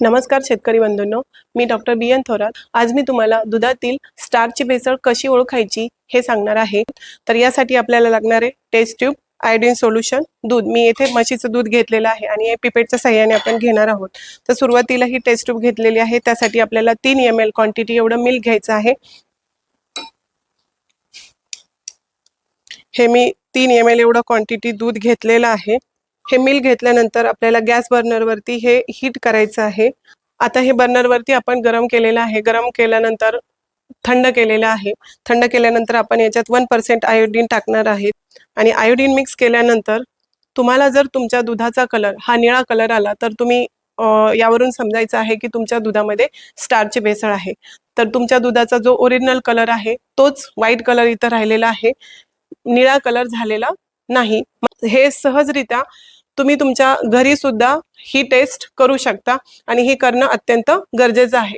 नमस्कार शेतकरी बंधूंनो मी डॉक्टर बी एन थोरात. आज मी तुम्हाला दुधातील स्टारची भेसळ कशी ओळखायची हे सांगणार आहे. तर यासाठी आपल्याला लागणारे टेस्ट ट्यूब आयोडीन सोल्युशन दूध. मी येथे म्हशीचं दूध घेतलेलं आहे आणि पिपेटच्या सहाय्याने आपण घेणार आहोत. तर सुरुवातीला ही टेस्ट ट्यूब घेतलेली आहे. त्यासाठी आपल्याला तीन एम एल क्वांटिटी एवढं मिल्क घ्यायचं आहे. हे मी तीन एम एल एवढं क्वांटिटी दूध घेतलेलं आहे. हे मिल घेतल्यानंतर आपल्याला गॅस बर्नरवरती हे हीट करायचं आहे. आता हे बर्नरवरती आपण गरम केलेलं आहे. गरम केल्यानंतर थंड केलेलं आहे. थंड केल्यानंतर आपण याच्यात वन पर्सेंट आयोडीन टाकणार आहे. आणि आयोडीन मिक्स केल्यानंतर तुम्हाला जर तुमच्या दुधाचा कलर हा निळा कलर आला तर तुम्ही यावरून समजायचं आहे की तुमच्या दुधामध्ये स्टारचे भेसळ आहे. तर तुमच्या दुधाचा जो ओरिजिनल कलर आहे तोच व्हाईट कलर इथं राहिलेला आहे. निळा कलर झालेला नाही. हे सहजरित्या तुम्ही तुमच्या घरी सुद्धा ही टेस्ट करू शकता आणि हे करणं अत्यंत गरजेचं आहे.